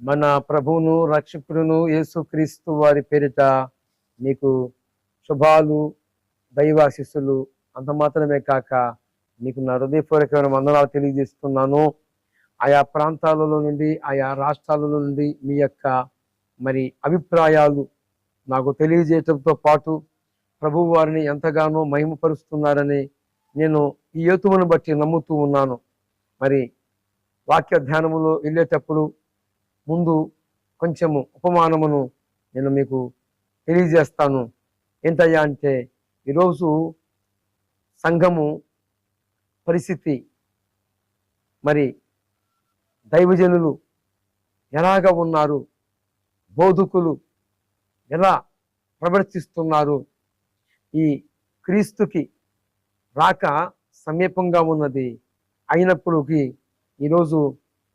మన ప్రభువును రక్షకుడును యేసుక్రీస్తు వారి పేరిట మీకు శుభాలు దైవాశిస్సులు అంత మాత్రమే కాక మీకు నా హృదయపూర్వకమైన వందనాలు తెలియజేస్తున్నాను. ఆయా ప్రాంతాలలో నుండి ఆయా రాష్ట్రాలలో నుండి మీ యొక్క మరి అభిప్రాయాలు నాకు తెలియజేయటంతో పాటు ప్రభు వారిని ఎంతగానో మహిమపరుస్తున్నారని నేను ఈ యోతువును బట్టి నమ్ముతూ ఉన్నాను. మరి వాక్య ధ్యానములో వెళ్ళేటప్పుడు ముందు కొంచెము ఉపమానమును నేను మీకు తెలియజేస్తాను. ఏంటయ్యా అంటే ఈరోజు సంఘము పరిస్థితి మరి దైవజనులు ఎలాగ ఉన్నారు? బోధకులు ఎలా ప్రవర్తిస్తున్నారు? ఈ క్రీస్తుకి రాక సమీపంగా ఉన్నది అయినప్పుడుకి ఈరోజు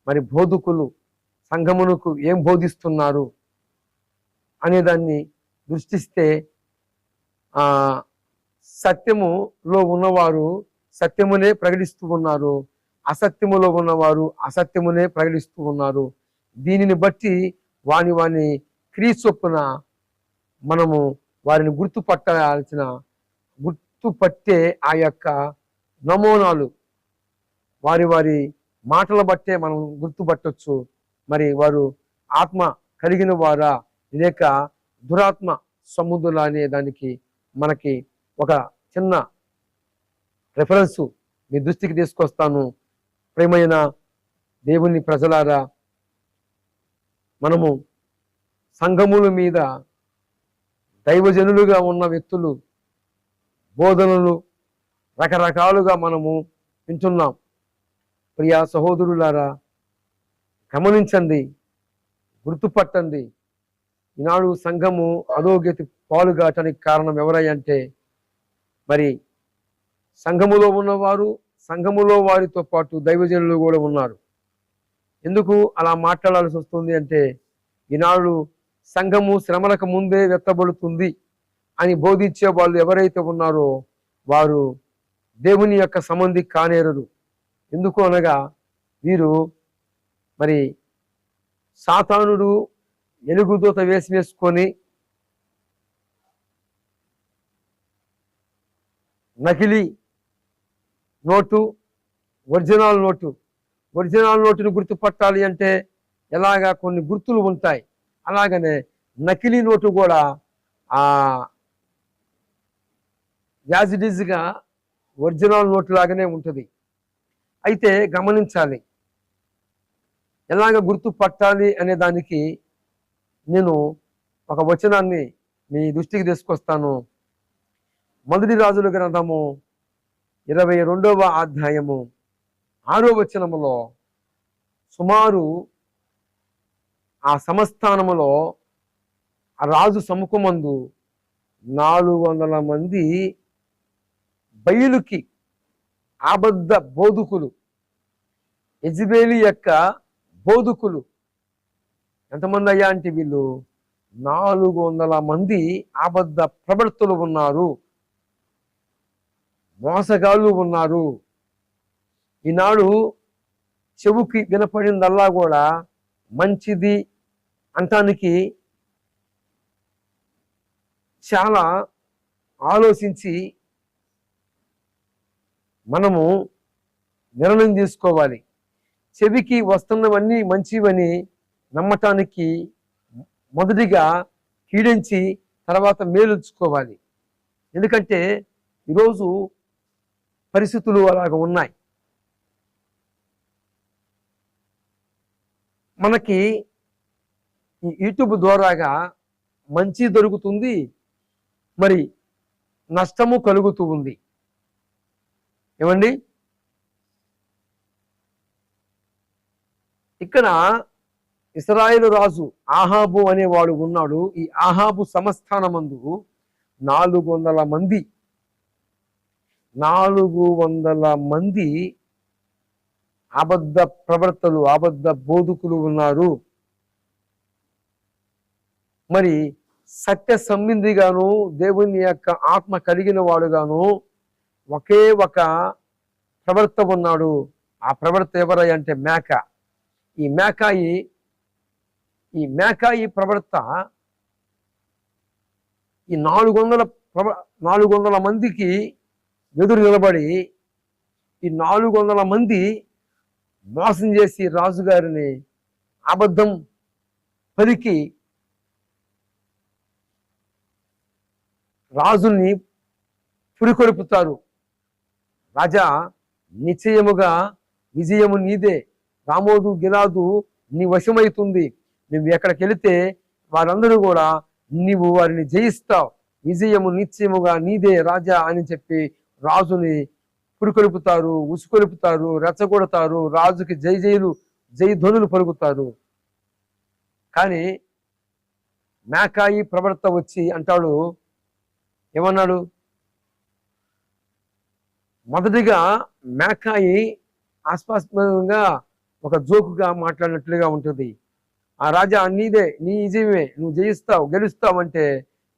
మరి బోధకులు సంఘమునకు ఏం బోధిస్తున్నారు అనేదాన్ని దృష్టిస్తే సత్యములో ఉన్నవారు సత్యమునే ప్రకటిస్తూ ఉన్నారు. అసత్యములో ఉన్నవారు అసత్యమునే ప్రకటిస్తూ ఉన్నారు. దీనిని బట్టి వాని వాని క్రీచొప్పున మనము వారిని గుర్తుపట్టాల్సిన గుర్తుపట్టే ఆ యొక్క నమూనాలు వారి వారి మాటల బట్టే మనం గుర్తుపట్టొచ్చు. మరి వారు ఆత్మ కలిగిన వారా? లేక దురాత్మ సముద్రులా అనే దానికి మనకి ఒక చిన్న రెఫరెన్స్ మీ దృష్టికి తీసుకొస్తాను. ప్రేమైన దేవుని ప్రజలారా మనము సంఘముల మీద దైవజనులుగా ఉన్న వ్యక్తులు బోధనలు రకరకాలుగా మనము వింటున్నాం. ప్రియా సహోదరులారా గమనించండి గుర్తుపట్టండి. ఈనాడు సంఘము అధోగతి పాలుగాటానికి కారణం ఎవరయ్యంటే మరి సంఘములో ఉన్నవారు సంఘములో వారితో పాటు దైవజనులు కూడా ఉన్నారు. ఎందుకు అలా మాట్లాడాల్సి వస్తుంది అంటే ఈనాడు సంఘము శ్రమలకు ముందే వెత్తబడుతుంది అని బోధించే వాళ్ళు ఎవరైతే ఉన్నారో వారు దేవుని యొక్క సంబంధి కానేరరు. ఎందుకు అనగా వీరు మరి సాతానుడు ఎలుగుదూత వేసి వేసుకొని నకిలీ నోటు ఒరిజినల్ నోటు. ఒరిజినల్ నోటును గుర్తుపట్టాలి అంటే ఎలాగా కొన్ని గుర్తులు ఉంటాయి. అలాగనే నకిలీ నోటు కూడా ఆ యాజ్ ఇట్ ఈజ్గా ఒరిజినల్ నోటు లాగానే ఉంటుంది. అయితే గమనించాలి. ఎలాగ గుర్తుపట్టాలి అనే దానికి నేను ఒక వచనాన్ని మీ దృష్టికి తీసుకొస్తాను. మొదటి రాజుల గ్రంథము ఇరవై రెండవ అధ్యాయము ఆరో వచనములో సుమారు ఆ సంస్థానములో ఆ రాజు సముఖమందు నాలుగు వందల మంది బయలుకి అబద్ధ బోధకులు. ఎజిబేలి యొక్క బోధకులు. ఎంతమంది అయ్యా అంటే వీళ్ళు? నాలుగు వందల మంది అబద్ధ ప్రవర్తలు ఉన్నారు. మోసగాళ్ళు ఉన్నారు. ఈనాడు చెవుకి వినపడిందల్లా కూడా మంచిది అంటానికి చాలా ఆలోచించి మనము నిర్ణయం తీసుకోవాలి. చెవికి వస్తున్నవన్నీ మంచివని నమ్మటానికి మొదటిగా కీడించి తర్వాత మేలుచుకోవాలి ఎందుకంటే ఈరోజు పరిస్థితులు అలాగ ఉన్నాయి. మనకి ఈ యూట్యూబ్ ద్వారాగా మంచి దొరుకుతుంది మరి నష్టము కలుగుతూ ఉంది. ఏమండి? ఇక్కడ ఇస్రాయేలు రాజు ఆహాబు అనేవాడు ఉన్నాడు. ఈ ఆహాబు సంస్థానమందు నాలుగు వందల మంది నాలుగు వందల మంది అబద్ధ ప్రవర్తలు అబద్ధ బోధకులు ఉన్నారు. మరి సత్య సంబంధిగాను దేవుని యొక్క ఆత్మ కలిగిన వాడుగాను ఒకే ఒక ప్రవర్త ఉన్నాడు. ఆ ప్రవర్త ఎవరై అంటే మేక. ఈ మేకాయి ఈ మేకాయి ప్రవర్త ఈ నాలుగు వందల ప్రవ నాలుగు వందల మందికి ఎదురు నిలబడి ఈ నాలుగు వందల మంది మోసం చేసి రాజుగారిని అబద్ధం పలికి రాజుని పురికొల్పుతారు. రాజా నిశ్చయముగా విజయము నీదే. రామోదు గిలాదు నీ వశమవుతుంది నువ్వు ఎక్కడికి వెళితే వారందరూ కూడా నీవు వారిని జయిస్తావు. విజయము నిశ్చయముగా నీదే రాజా అని చెప్పి రాజుని పురికొలుపుతారు ఉసుకొలుపుతారు రెచ్చగొడతారు రాజుకి జై జైలు జై ధ్వనులు పలుకుతారు. కానీ మేకాయి ప్రవర్త వచ్చి అంటాడు ఏమన్నాడు? మొదటిగా మేకాయి ఆస్పాస్పదంగా ఒక జోకుగా మాట్లాడినట్లుగా ఉంటుంది. ఆ రాజా నీదే నీ నిజమే నువ్వు జయిస్తావు గెలుస్తావు అంటే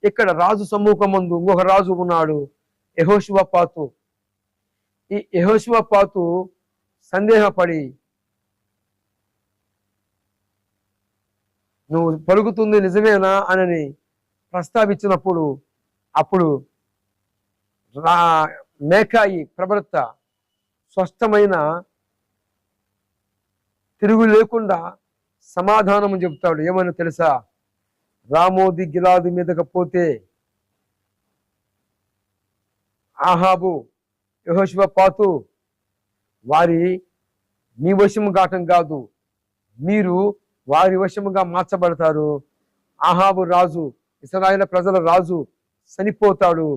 ఇక్కడ రాజు సమ్ముఖం ముందు ఇంకొక రాజు ఉన్నాడు యహోశివ పాతు ఈ యహోశివ పాతు సందేహపడి నువ్వు పలుకుతుంది నిజమేనా? అని ప్రస్తావించినప్పుడు అప్పుడు రా మేకాయి ప్రవర్త స్పష్టమైన తిరుగు లేకుండా సమాధానం చెప్తాడు ఏమైనా తెలుసా? రామోది గిలాది మీదకి పోతే ఆహాబు యహోశివ పాతు వారి మీ వశము కాటం కాదు మీరు వారి వశముగా మార్చబడతారు. ఆహాబు రాజు ఇస్రాయేల్ ప్రజల రాజు చనిపోతాడు.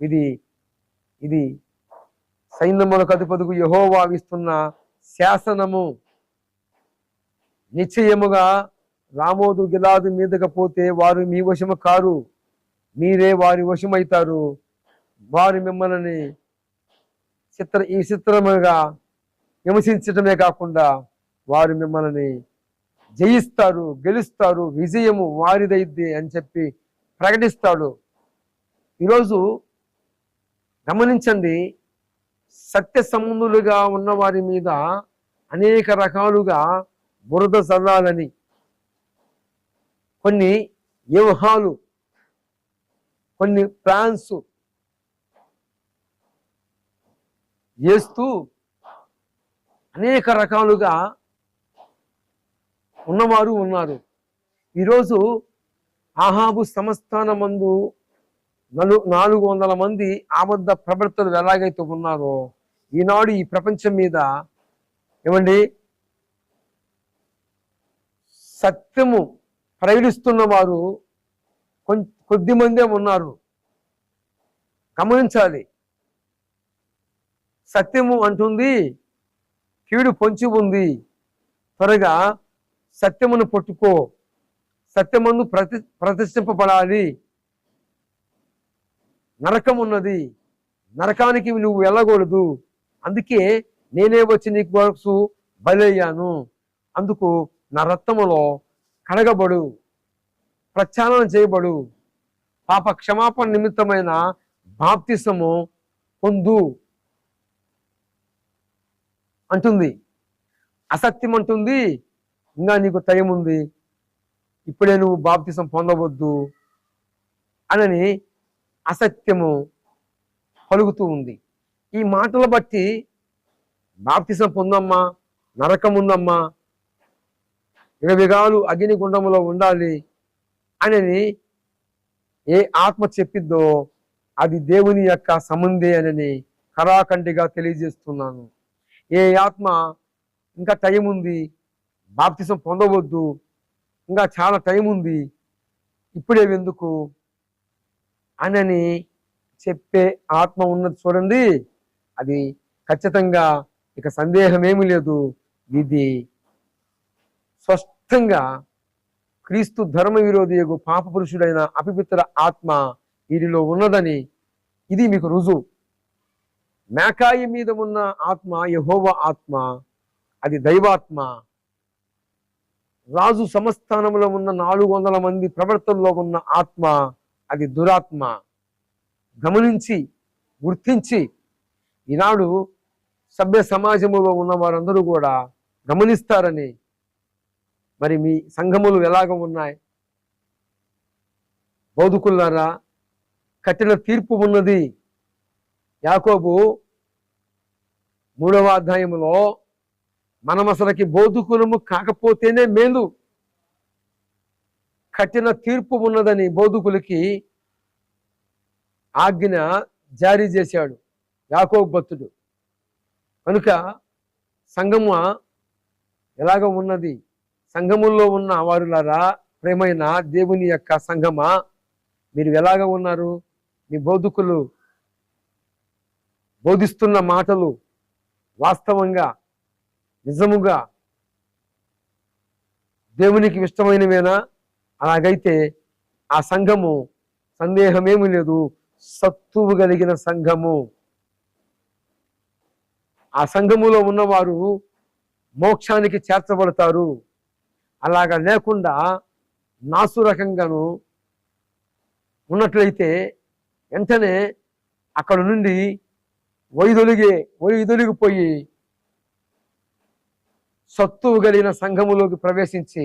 ఇది ఇది సైన్యములకు అధిపతికు యహోవా ఇస్తున్న శాసనము. నిశ్చయముగా రామోదు గిలాదు మీదకి పోతే వారు మీ వశము కారు. మీరే వారి వశమవుతారు వారు మిమ్మల్ని చిత్ర ఈ చిత్రముగా విమర్శించటమే కాకుండా వారు మిమ్మల్ని జయిస్తారు గెలుస్తారు విజయము వారిదైద్ది అని చెప్పి ప్రకటిస్తాడు. ఈరోజు గమనించండి సత్య సంబంధులుగా ఉన్న వారి మీద అనేక రకాలుగా బురద చల్లాలని కొన్ని వ్యూహాలు కొన్ని ప్లాన్స్ చేస్తూ అనేక రకాలుగా ఉన్నవారు ఉన్నారు. ఈరోజు ఆహాబు సంస్థానమందు నలు నాలుగు వందల మంది ఆబద్ధ ప్రవర్తలు ఎలాగైతే ఉన్నారో ఈనాడు ఈ ప్రపంచం మీద ఏమండి? సత్యము ప్రకటిస్తున్న వారు కొం- కొద్ది మందే ఉన్నారు. గమనించాలి. సత్యము అంటుంది కీడు పొంచి ఉంది. త్వరగా సత్యమును పట్టుకో. సత్యమందు ప్రతి ప్రతిష్ఠింపబడాలి. నరకం ఉన్నది. నరకానికి నువ్వు వెళ్ళకూడదు. అందుకే నేనే వచ్చి నీకు వరకు బలయ్యాను. అందుకు నా రక్తములో కడగబడు. ప్రక్షాళన చేయబడు. పాప క్షమాపణ నిమిత్తమైన బాప్తిసము పొందు. అంటుంది. అసత్యం అంటుంది ఇంకా నీకు టైం ఉంది ఇప్పుడే నువ్వు బాప్తిసం పొందవద్దు. అనని అసత్యము పలుకుతూ ఉంది. ఈ మాటలు బట్టి బాప్తిసం పొందమ్మా నరకం ఉందమ్మా విగవిగాలు అగ్ని గుండములో ఉండాలి అని ఏ ఆత్మ చెప్పిద్దో అది దేవుని యొక్క సముందే అని కరాఖండిగా తెలియజేస్తున్నాను. ఏ ఆత్మ ఇంకా టైం ఉంది బాప్తిసం పొందవద్దు ఇంకా చాలా టైం ఉంది ఇప్పుడే ఎందుకు అనని చెప్పే ఆత్మ ఉన్నది చూడండి. అది ఖచ్చితంగా ఇక సందేహమేమి లేదు. ఇది స్పష్టంగా క్రీస్తు ధర్మ విరోధి పాప పురుషుడైన అపిపిత్ర ఆత్మ వీరిలో ఉన్నదని ఇది మీకు రుజువు. మేకాయి మీద ఉన్న ఆత్మ యహోవ ఆత్మ అది దైవాత్మ. రాజు సమస్థానంలో ఉన్న నాలుగు వందల మంది ప్రవర్తనలో ఉన్న ఆత్మ అది దురాత్మ. గమనించి గుర్తించి ఈనాడు సభ్య సమాజంలో ఉన్న వారందరూ కూడా గమనిస్తారని. మరి మీ సంఘములు ఎలాగ ఉన్నాయి? బౌధుకులారా కఠిన తీర్పు ఉన్నది. యాకోబు మూడవ అధ్యాయంలో మనం అసలుకి బోధకులము కాకపోతేనే మేలు. కఠిన తీర్పు ఉన్నదని బోధకులకి ఆజ్ఞ జారీ చేశాడు యాకోబు భక్తుడు. కనుక సంగమ ఎలాగ ఉన్నది? సంఘముల్లో ఉన్న వారులారా ప్రేమైన దేవుని యొక్క సంగమ మీరు ఎలాగ ఉన్నారు? మీ బోధకులు బోధిస్తున్న మాటలు వాస్తవంగా నిజముగా దేవునికి ఇష్టమైనవేనా? అలాగైతే ఆ సంఘము సందేహమేమి లేదు. సత్తువు కలిగిన సంఘము. ఆ సంఘములో ఉన్నవారు మోక్షానికి చేర్చబడతారు. అలాగా లేకుండా నాసురకంగాను ఉన్నట్లయితే వెంటనే అక్కడ నుండి వైదొలిగే వైదొలిగిపోయి సత్తువు కలిగిన సంఘములోకి ప్రవేశించి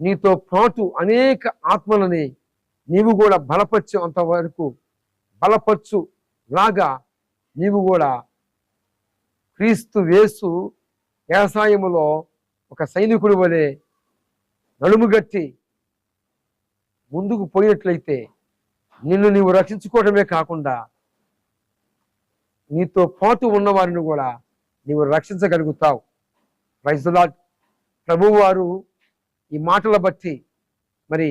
నీతో పాటు అనేక ఆత్మలని నీవు కూడా బలపరచు అంతవరకు బలపరచు లాగా నీవు కూడా క్రీస్తు వేసు వ్యవసాయములో ఒక సైనికుడు వలె నడుముగట్టి ముందుకు పోయినట్లయితే నిన్ను నీవు రక్షించుకోవడమే కాకుండా నీతో పాటు ఉన్నవారిని కూడా నీవు రక్షించగలుగుతావు. ప్రైజులా ప్రభువారు ఈ మాటల బట్టి మరి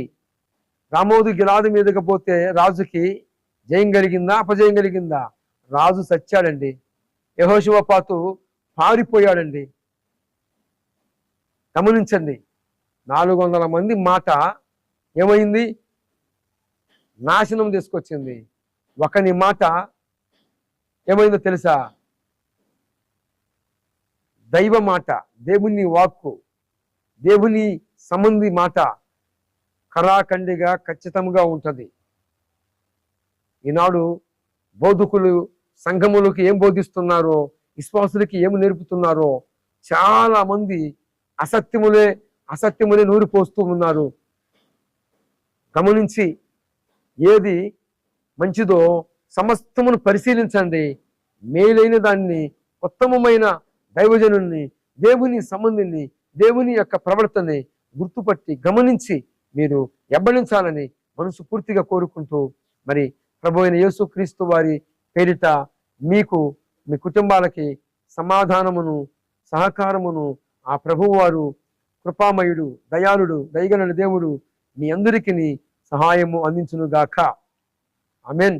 రామోదు గిలాదు మీదకి పోతే రాజుకి జయం కలిగిందా అపజయం కలిగిందా? రాజు సచ్చాడండి. యహోశివపాతు పారిపోయాడండి. గమనించండి. నాలుగు వందల మంది మాట ఏమైంది? నాశనం తీసుకొచ్చింది. ఒకని మాట ఏమైందో తెలుసా? దైవ మాట దేవుని వాక్కు దేవుని సంబంధి మాట కరాఖండిగా ఖచ్చితంగా ఉంటుంది. ఈనాడు బోధకులు సంఘములకు ఏం బోధిస్తున్నారో విశ్వాసులకి ఏమి నేర్పుతున్నారో చాలా మంది అసత్యములే అసత్యములే నూరిపోస్తూ ఉన్నారు. గమనించి ఏది మంచిదో సమస్తమును పరిశీలించండి. మేలైన దాన్ని ఉత్తమమైన దైవజనుల్ని దేవుని సంబంధిని దేవుని యొక్క ప్రవర్తనని గుర్తుపట్టి గమనించి మీరు ఎబ్బడించాలని మనసు పూర్తిగా కోరుకుంటూ మరి ప్రభు అయిన యేసుక్రీస్తు వారి పేరిట మీకు మీ కుటుంబాలకి సమాధానమును సహకారమును ఆ ప్రభువారు కృపామయుడు దయాళుడు దయగల దేవుడు మీ అందరికీ సహాయము అందించునుగాక. అమెన్